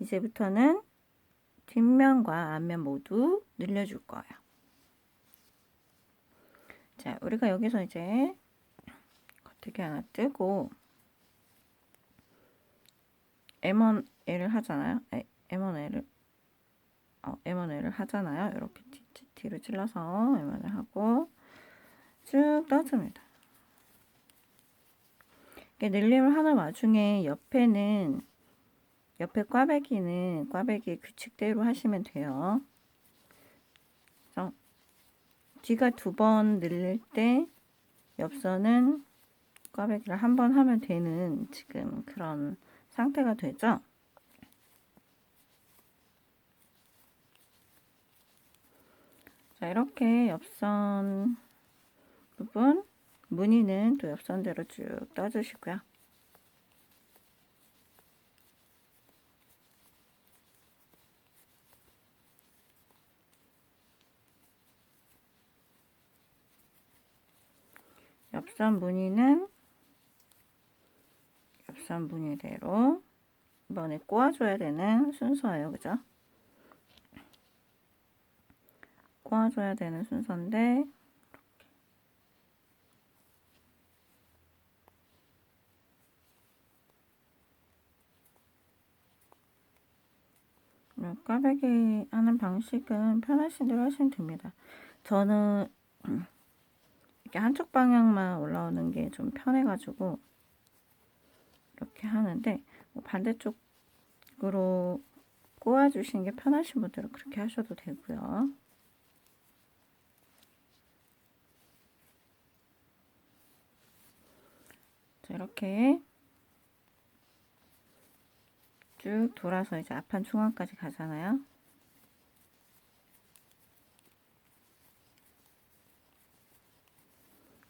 이제부터는 뒷면과 앞면 모두 늘려줄 거예요. 자, 우리가 여기서 이제 겉뜨기 하나 뜨고 M1L을 하잖아요. M1L을 어, M1L을 하잖아요. 이렇게 뒤로 찔러서 M1L 하고 쭉 떠줍니다. 늘림을 하는 와중에 옆에는 옆에 꽈배기는 꽈배기 규칙대로 하시면 돼요. 그래서 뒤가 두 번 늘릴 때 옆선은 꽈배기를 한 번 하면 되는 지금 그런 상태가 되죠. 자, 이렇게 옆선 부분 무늬는 또 옆선대로 쭉 떠주시고요. 옆선 무늬는 옆선 무늬대로 이번에 꼬아줘야 되는 순서예요. 그죠? 꼬아줘야 되는 순서인데 꽈배기 하는 방식은 편하신 대로 하시면 됩니다. 저는 이렇게 한쪽 방향만 올라오는 게 좀 편해가지고 이렇게 하는데 뭐 반대쪽으로 꼬아주시는 게 편하신 분들은 그렇게 하셔도 되고요. 자, 이렇게 쭉 돌아서 이제 앞판 중앙까지 가잖아요.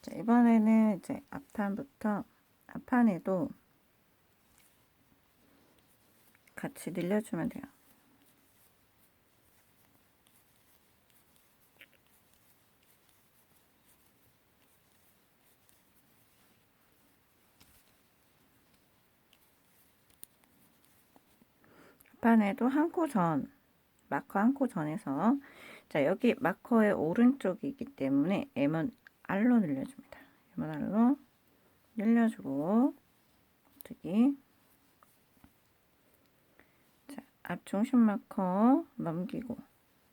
자, 이번에는 이제 앞판부터 앞판에도 같이 늘려주면 돼요. 앞판에도 한 코 전, 마커 한 코 전에서 자 여기 마커의 오른쪽이기 때문에 M1 R로 늘려줍니다. M1 R로 늘려주고 겉뜨기 자, 앞 중심 마커 넘기고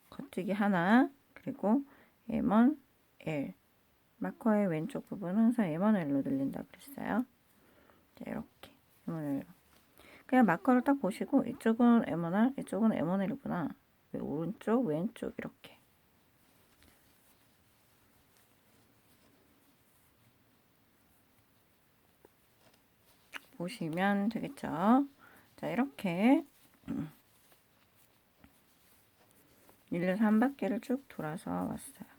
겉뜨기 하나 그리고 M1 L 마커의 왼쪽 부분 항상 M1 L로 늘린다 그랬어요. 자 이렇게 M1 L로 그냥 마커를 딱 보시고 이쪽은 M1R, 이쪽은 M1L구나. 오른쪽, 왼쪽 이렇게. 보시면 되겠죠. 자, 이렇게 밀려서 한 바퀴를 쭉 돌아서 왔어요.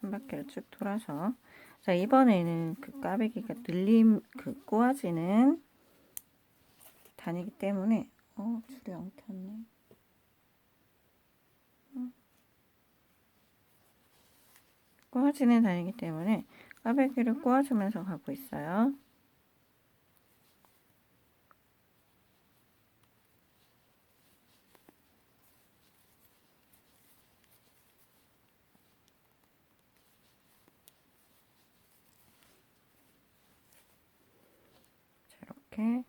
한 바퀴를 쭉 돌아서 자, 이번에는 그 까베기가 늘림, 그 꼬아지는 단이기 때문에, 어, 줄이 안 켰네. 꼬아지는 단이기 때문에 까베기를 꼬아주면서 가고 있어요. 이렇게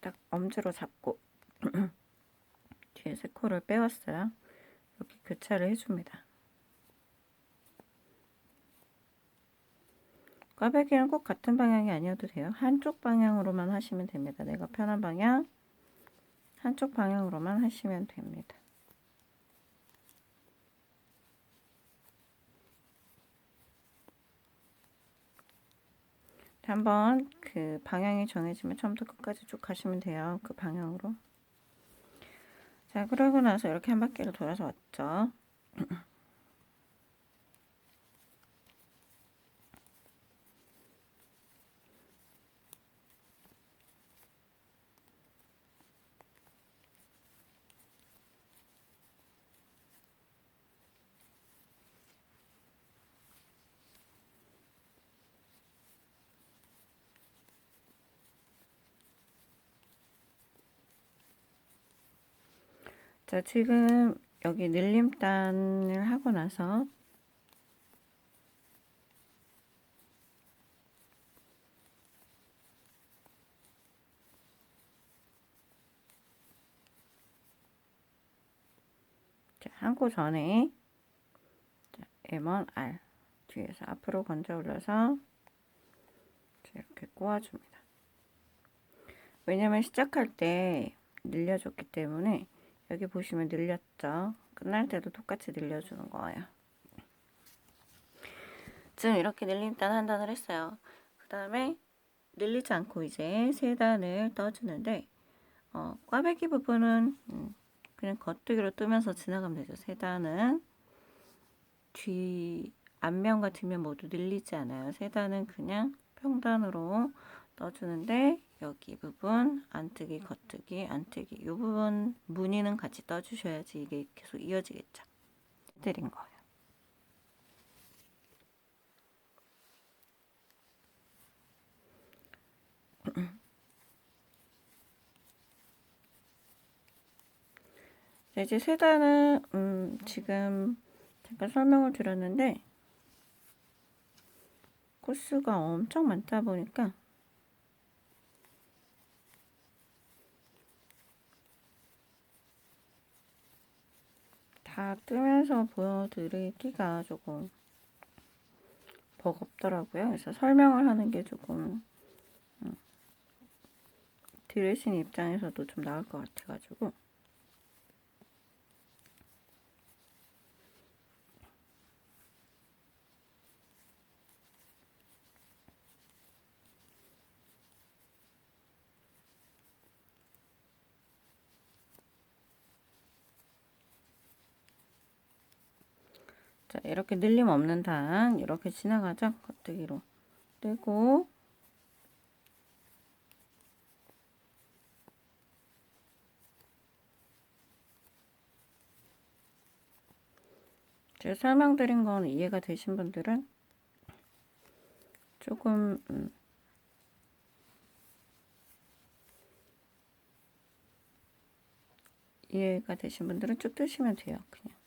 딱 엄지로 잡고 세 코를 빼왔어요. 이렇게 교차를 해줍니다. 꽈배기는 꼭 같은 방향이 아니어도 돼요. 한쪽 방향으로만 하시면 됩니다. 내가 편한 방향, 한쪽 방향으로만 하시면 됩니다. 한번 그 방향이 정해지면 처음부터 끝까지 쭉 가시면 돼요. 그 방향으로. 자, 그러고 나서 이렇게 한 바퀴를 돌아서 왔죠. 자, 지금 여기 늘림단을 하고 나서 자, 한코 전에 자, M1 R 뒤에서 앞으로 건져 올려서 자, 이렇게 꼬아줍니다. 왜냐면 시작할 때 늘려줬기 때문에 여기 보시면 늘렸죠. 끝날 때도 똑같이 늘려주는 거예요. 지금 이렇게 늘림단 한 단을 했어요. 그 다음에 늘리지 않고 이제 세 단을 떠주는데 어, 꽈배기 부분은 음, 그냥 겉뜨기로 뜨면서 지나가면 되죠. 세 단은 뒤 앞면과 뒷면 모두 늘리지 않아요. 세 단은 그냥 평단으로 떠주는데 여기 부분 안뜨기 겉뜨기 안뜨기 이 부분 무늬는 같이 떠주셔야지 이게 계속 이어지겠죠. 드린 거예요. 자, 이제 세 단은 음, 지금 잠깐 설명을 드렸는데 코스가 엄청 많다 보니까 다 뜨면서 보여드리기가 조금 버겁더라고요. 그래서 설명을 하는 게 조금 음, 들으신 입장에서도 좀 나을 것 같아가지고 자, 이렇게 늘림 없는 단 이렇게 지나가죠. 겉뜨기로 뜨고 제가 설명드린 건 이해가 되신 분들은 조금 음, 이해가 되신 분들은 쭉 뜨시면 돼요. 그냥.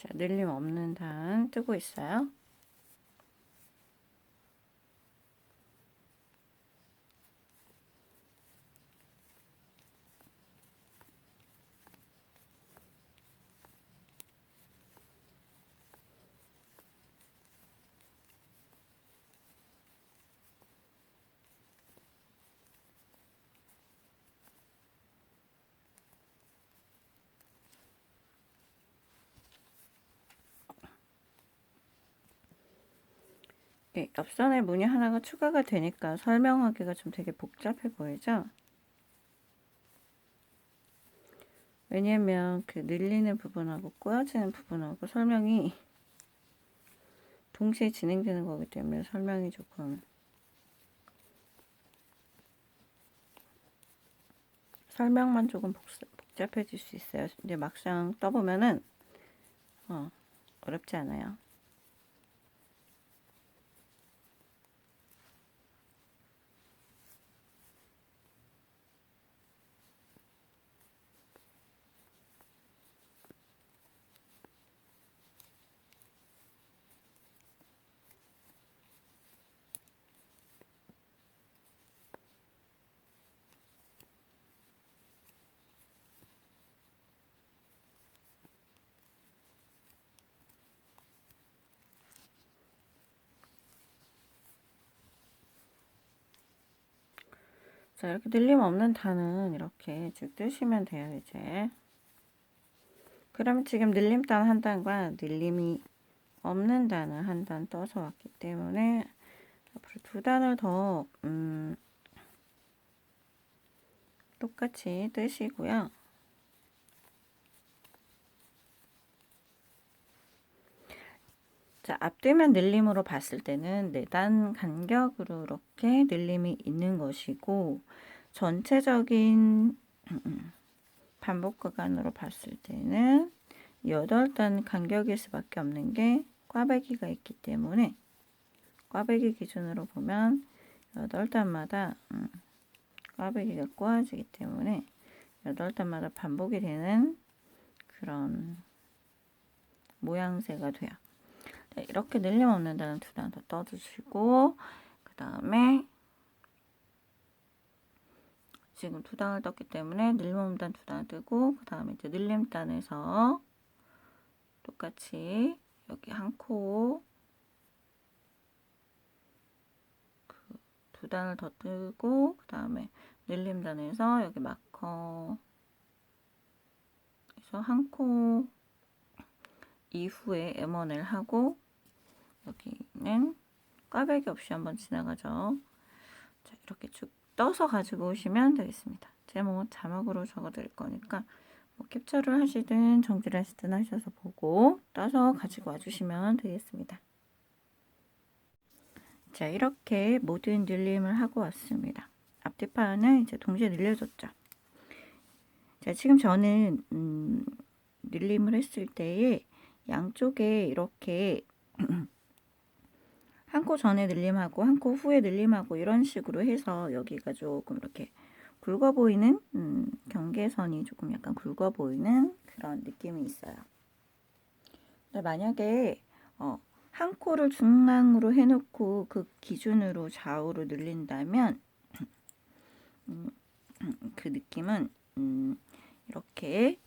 자, 늘림 없는 단 뜨고 있어요. 예, 옆선에 문이 하나가 추가가 되니까 설명하기가 좀 되게 복잡해 보이죠? 왜냐면 그 늘리는 부분하고 꼬여지는 부분하고 설명이 동시에 진행되는 거기 때문에 설명이 조금 설명만 조금 복잡해질 수 있어요. 근데 막상 떠보면은 어, 어렵지 않아요. 자, 이렇게 늘림 없는 단은 이렇게 쭉 뜨시면 돼요, 이제. 그러면 지금 늘림단 한 단과 늘림이 없는 단을 한 단 떠서 왔기 때문에 앞으로 두 단을 더, 음, 똑같이 뜨시고요. 자, 앞뒤면 늘림으로 봤을 때는 4단 간격으로 이렇게 늘림이 있는 것이고 전체적인 반복 구간으로 봤을 때는 8단 간격일 수밖에 없는 게 꽈배기가 있기 때문에 꽈배기 기준으로 보면 여덟 단마다 음, 꽈배기가 꼬아지기 때문에 여덟 단마다 반복이 되는 그런 모양새가 돼요. 네, 이렇게 늘려먹는 다는 두 단 더 떠주시고 그 다음에 지금 두 단을 떴기 때문에 늘림단 두 단 뜨고 그 다음에 이제 늘림단에서 똑같이 여기 한코 그 두 단을 더 뜨고 그 다음에 늘림단에서 여기 마커 그래서 한 코 이후에 M1을 하고 여기는 꽈배기 없이 한번 지나가죠. 자, 이렇게 쭉 떠서 가지고 오시면 되겠습니다. 제가 뭐 자막으로 적어 드릴 거니까 뭐 캡처를 하시든 정지를 하시든 하셔서 보고 떠서 가지고 와주시면 되겠습니다. 자, 이렇게 모든 늘림을 하고 왔습니다. 앞뒤판을 이제 동시에 늘려줬죠. 자, 지금 저는 음, 늘림을 했을 때에 양쪽에 이렇게 한 코 전에 늘림하고 한 코 후에 늘림하고 이런 식으로 해서 여기가 조금 이렇게 굵어 보이는 음, 경계선이 조금 약간 굵어 보이는 그런 느낌이 있어요. 근데 만약에 어, 한 코를 중앙으로 해놓고 그 기준으로 좌우로 늘린다면 음, 그 느낌은 음, 이렇게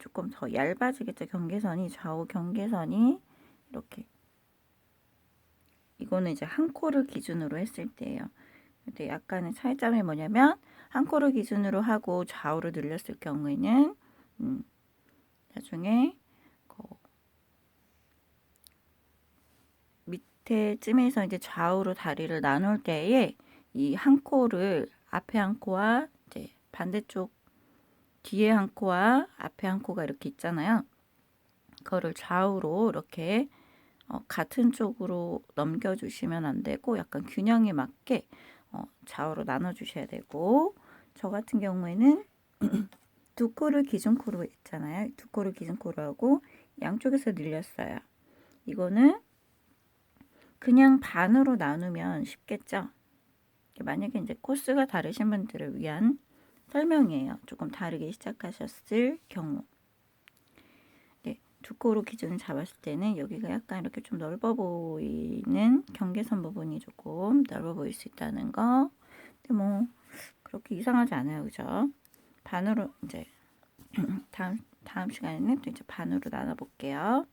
조금 더 얇아지겠죠. 경계선이 좌우 경계선이. 이렇게. 이거는 이제 한 코를 기준으로 했을 때예요. 근데 약간의 차이점이 뭐냐면 한 코를 기준으로 하고 좌우로 늘렸을 경우에는 음, 나중에 그 밑에쯤에서 이제 좌우로 다리를 나눌 때에 이 한 코를 앞에 한 코와 이제 반대쪽 뒤에 한 코와 앞에 한 코가 이렇게 있잖아요. 그거를 좌우로 이렇게 어, 같은 쪽으로 넘겨주시면 안 되고 약간 균형에 맞게 어, 좌우로 나눠주셔야 되고 저 같은 경우에는 두 코를 기준 코로 했잖아요. 두 코를 기준 코로 하고 양쪽에서 늘렸어요. 이거는 그냥 반으로 나누면 쉽겠죠. 만약에 이제 코스가 다르신 분들을 위한 설명이에요. 조금 다르게 시작하셨을 경우. 네, 두 코로 기준을 잡았을 때는 여기가 약간 이렇게 좀 넓어 보이는 경계선 부분이 조금 넓어 보일 수 있다는 거. 근데 뭐 그렇게 이상하지 않아요, 그죠? 반으로 이제 다음 다음 시간에는 또 이제 반으로 나눠 볼게요.